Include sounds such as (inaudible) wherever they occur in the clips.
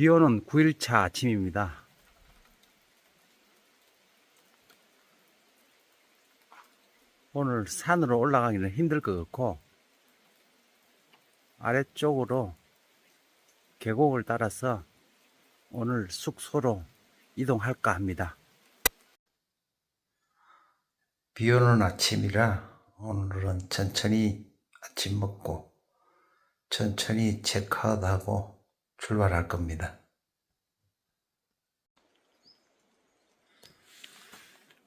비 오는 9일차 아침입니다. 오늘 산으로 올라가기는 힘들 것 같고, 아래쪽으로 계곡을 따라서 오늘 숙소로 이동할까 합니다. 비 오는 아침이라 오늘은 천천히 아침 먹고 천천히 체크아웃하고 출발할 겁니다.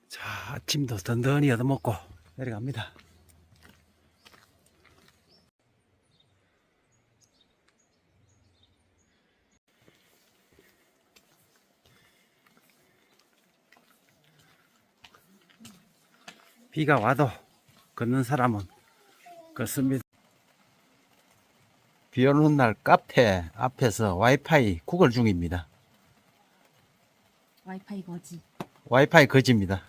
자, 아침도 든든히 얻어먹고 내려갑니다. 비가 와도 걷는 사람은 걷습니다. 비 오는 날 카페 앞에서 와이파이 구걸 중입니다. 와이파이 거지. 와이파이 거지입니다.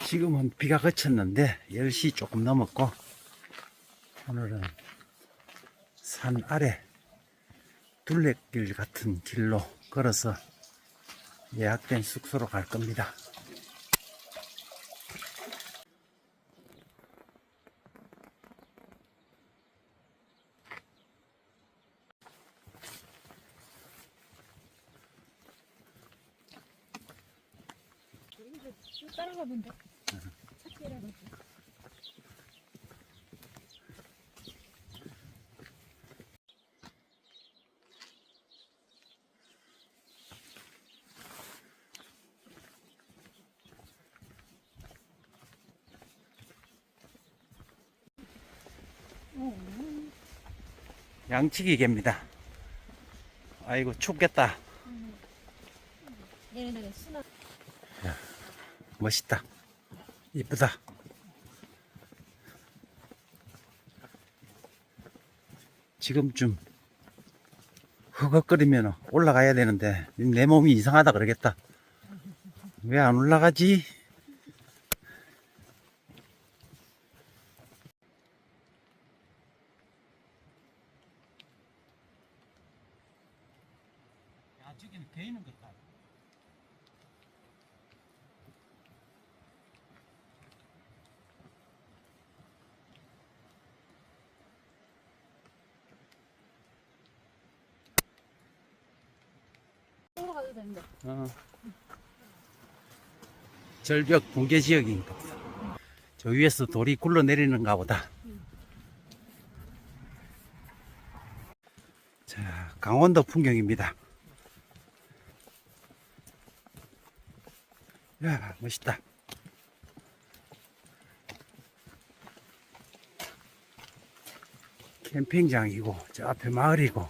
지금은 비가 그쳤는데 10시 조금 넘었고 오늘은 산 아래 둘레길 같은 길로 걸어서 예약된 숙소로 갈 겁니다. 돼. 찾기라도. 양치기 개입니다. 아이고 춥겠다. 순한 멋있다. 이쁘다. 지금쯤 허걱거리면 올라가야 되는데 내 몸이 이상하다 그러겠다. 왜 안 올라가지? 야, 저기는 개있는 것 같아. 어. 절벽 붕괴 지역인가 보다. 저 위에서 돌이 굴러 내리는가 보다. 자, 강원도 풍경입니다. 야, 멋있다. 캠핑장이고, 저 앞에 마을이고,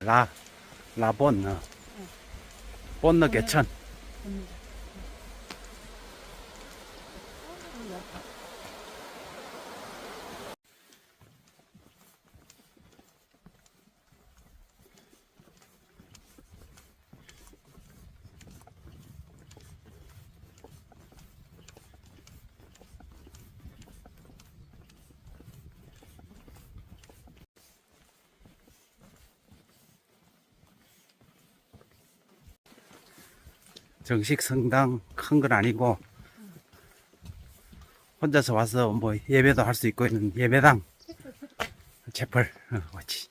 라, 라본너. 본너 개천. 정식 성당 큰 건 아니고 혼자서 와서 뭐 예배도 할 수 있고 있는 예배당. 채플 어, 뭐지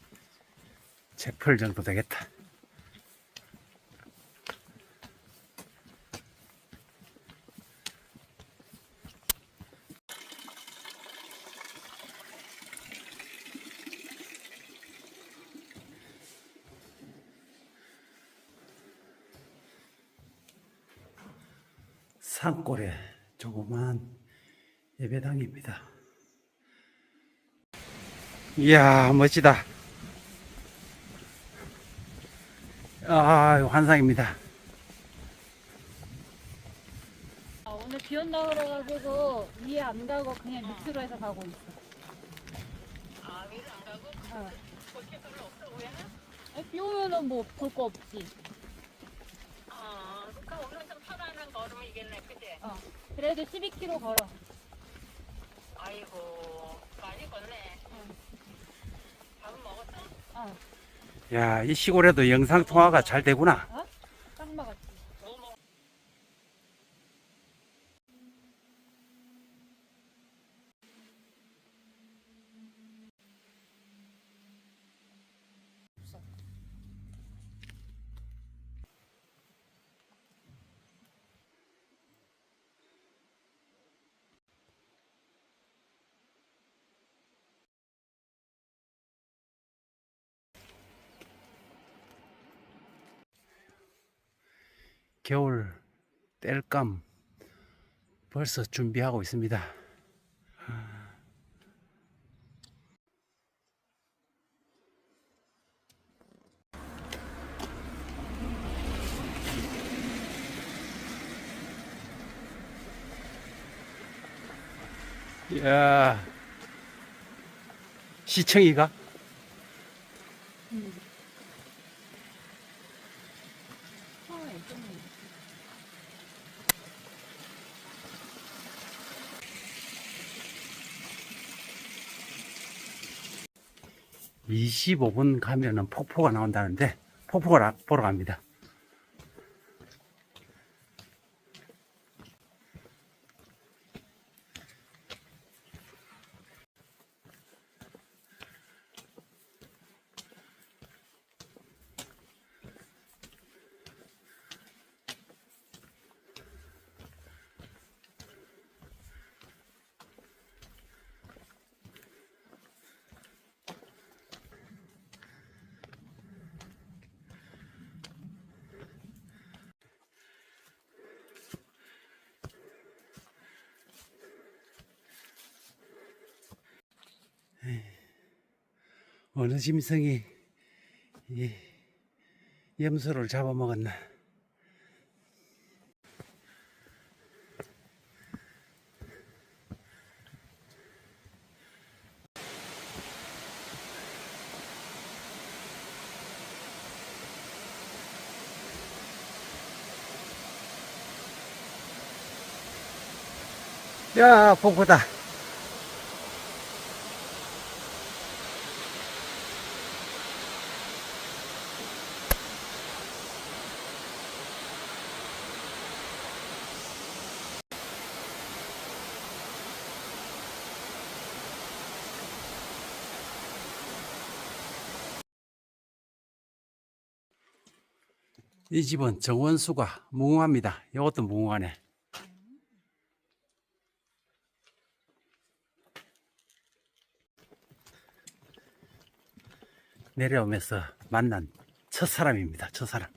채플 정도 되겠다. 산골에 조그만 예배당입니다. 이야, 멋지다. 아, 환상입니다. 아, 오늘 비 온다 그래가지고 위에 안 가고 그냥 밑으로 해서 가고 있어. 아 위로 안 가고? 어. 볼게 별로 없어 보여나? 비 오면은 뭐 볼 거 없지. 아, 엄청 편안한 걸음이겠네, 그지? 어. 그래도 12km 걸어. 아이고, 많이 걷네. 응. 밥은 먹었어? 어. 야, 이 시골에도 영상 통화가 잘 되구나. 딱 먹었지. 겨울 땔감 벌써 준비하고 있습니다. 야 시청이가 25분 가면은 폭포가 나온다는데 폭포를 아- 보러 갑니다. 어느 짐승이 이 염소를 잡아먹었나? 야, 폭포다. 이 집은 정원수가 무궁화입니다. 이것도 무궁화네. 내려오면서 만난 첫 사람입니다. 첫 사람.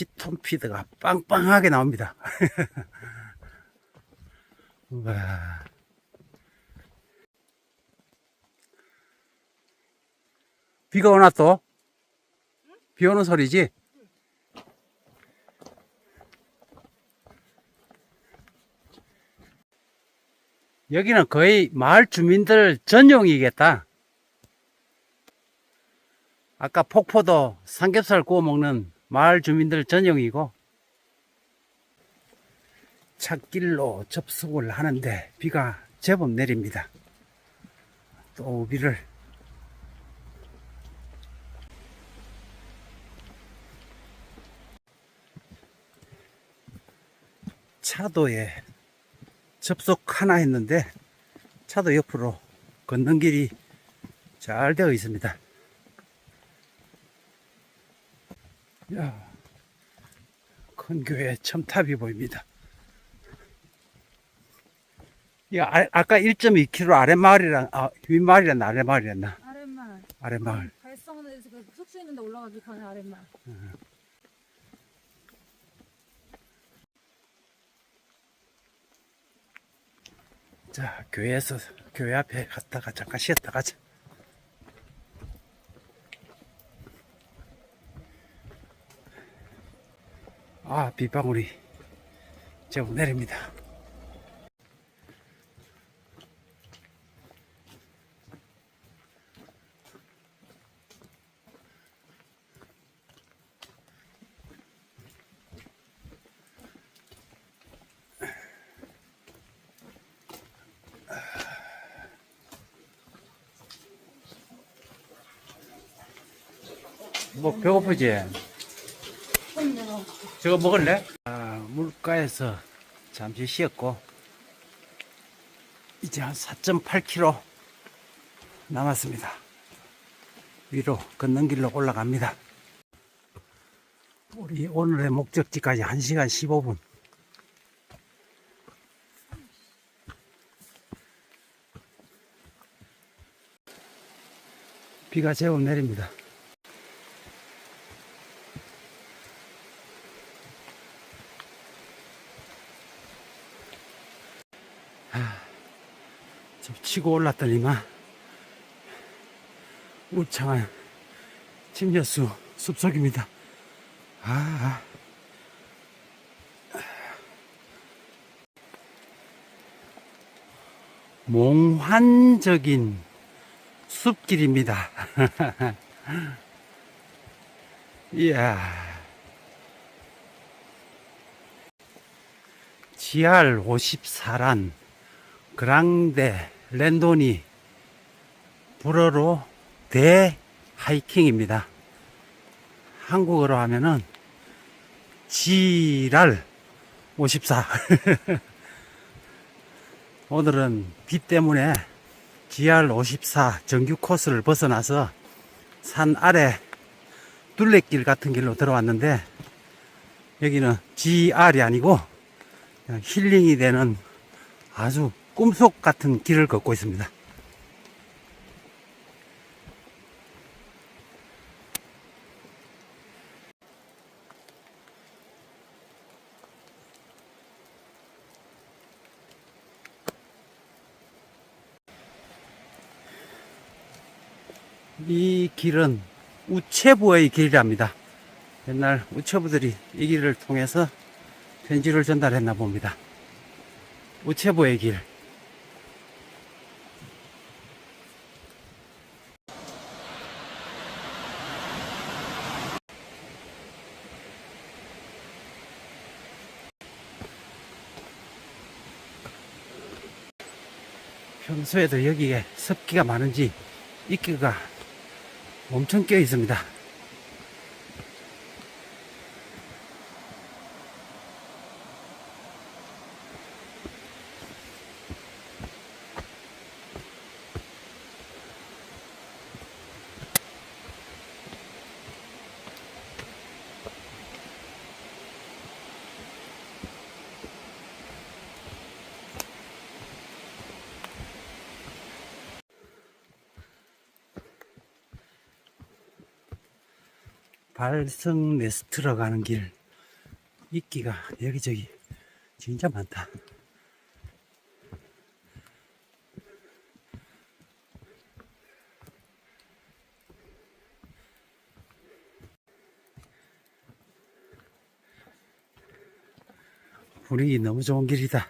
치톤피드가 빵빵하게 나옵니다. (laughs) 우와. 비가 오나 또? 비 오는 소리지? 여기는 거의 마을 주민들 전용이겠다. 아까 폭포도 삼겹살 구워 먹는 마을 주민들 전용이고 찻길로 접속을 하는데 비가 제법 내립니다. 또 비를 차도에 접속 하나 했는데 차도 옆으로 걷는 길이 잘 되어 있습니다. 야, 큰 교회 첨탑이 보입니다. 이 아, 아까 1.2km 아랫마을이란 아, 윗마을이란 아랫마을이었나? 아랫마을. 아랫마을. 발성에서 그 숙소 있는 데 올라가기 가는 아랫마을. 음. 자, 교회에서 교회 앞에 갔다가 잠깐 쉬었다 가자. 아, 빗방울이 조금 내립니다. 뭐 배고프지? 저거 먹을래? 아, 물가에서 잠시 쉬었고 이제 한 4.8km 남았습니다. 위로 걷는 길로 올라갑니다. 우리 오늘의 목적지까지 1시간 15분. 비가 제법 내립니다. 좀 치고 올랐더니만 우창한 침려수 숲속입니다. 아, 몽환적인 숲길입니다. (laughs) 이야. GR 54란 그랑데 랜도니 불어로 대 하이킹입니다. 한국어로 하면은 GR (laughs) 54. 오늘은 비 때문에 GR 54 정규 코스를 벗어나서 산 아래 둘레길 같은 길로 들어왔는데 여기는 GR이 아니고 힐링이 되는 아주 꿈속 같은 길을 걷고 있습니다. 이 길은 우체부의 길이랍니다. 옛날 우체부들이 이 길을 통해서 편지를 전달했나 봅니다. 우체부의 길. 평소에도 여기에 습기가 많은지 이끼가 엄청 껴 있습니다. 발성 네스트로 가는 길 이끼가 여기저기 진짜 많다. 분위기 너무 좋은 길이다.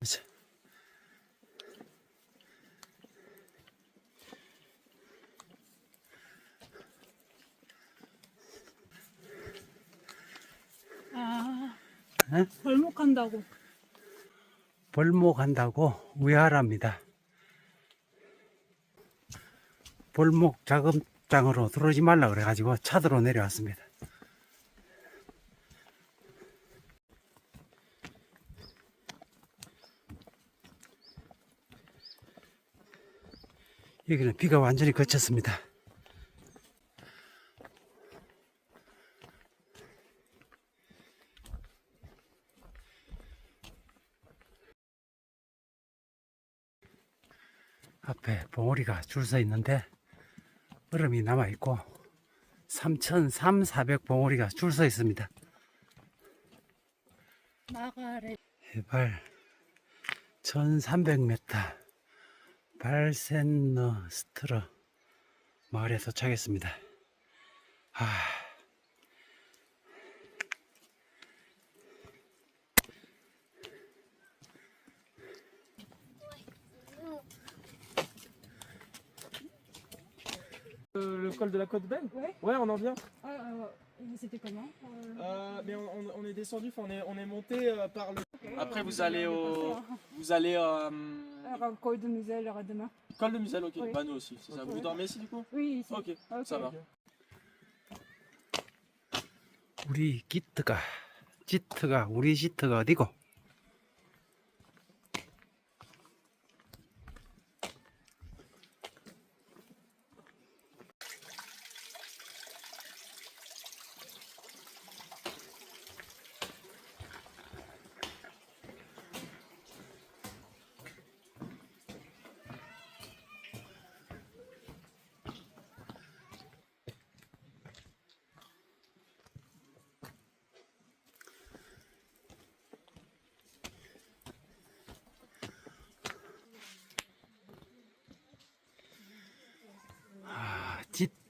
그치. 아, 에? 벌목한다고. 벌목한다고 위하랍니다. 벌목 작업장으로 들어오지 말라 그래가지고 차도로 내려왔습니다. 여기는 비가 완전히 그쳤습니다. 앞에 봉오리가 줄 서 있는데 얼음이 남아 있고 3,300 봉오리가 줄 서 있습니다. 나가래. 해발 1300m 발센너 스트러 마을에 도착했습니다. 아, Euh, le col de la Côte Belle Ouais. Ouais, on en vient. Ah, euh, C'était comment Euh, Euh, mais on, on- on est descendu, enfin, on est, on est monté euh, par le. Après, vous allez au. Vous allez euh, Alors, col de Muselle, alors demain. col de Muselle, ok. Oui. Bah, nous aussi, c'est ça. Vous Ok. dormez ici du coup Oui, ici. Ok, Ok. ça va. 우리 기트가 지트가 우리 지트가 어디고?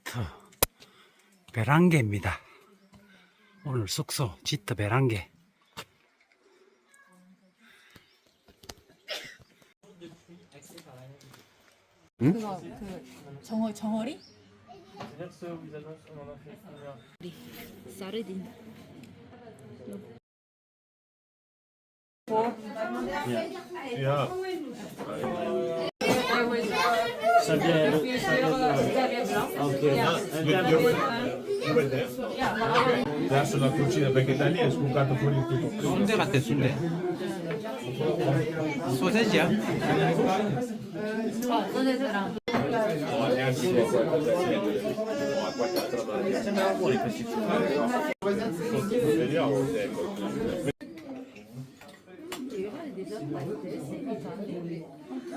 지트 베란게입니다. 오늘 숙소 지트 베란게. 그거 그 정어 정어리? 사르딘. Verso la cucina perché da lì è spuntato fuori il tutto. 순대 같아 순대. 소세지야? 어, 소세지랑 Vediamo, ecco.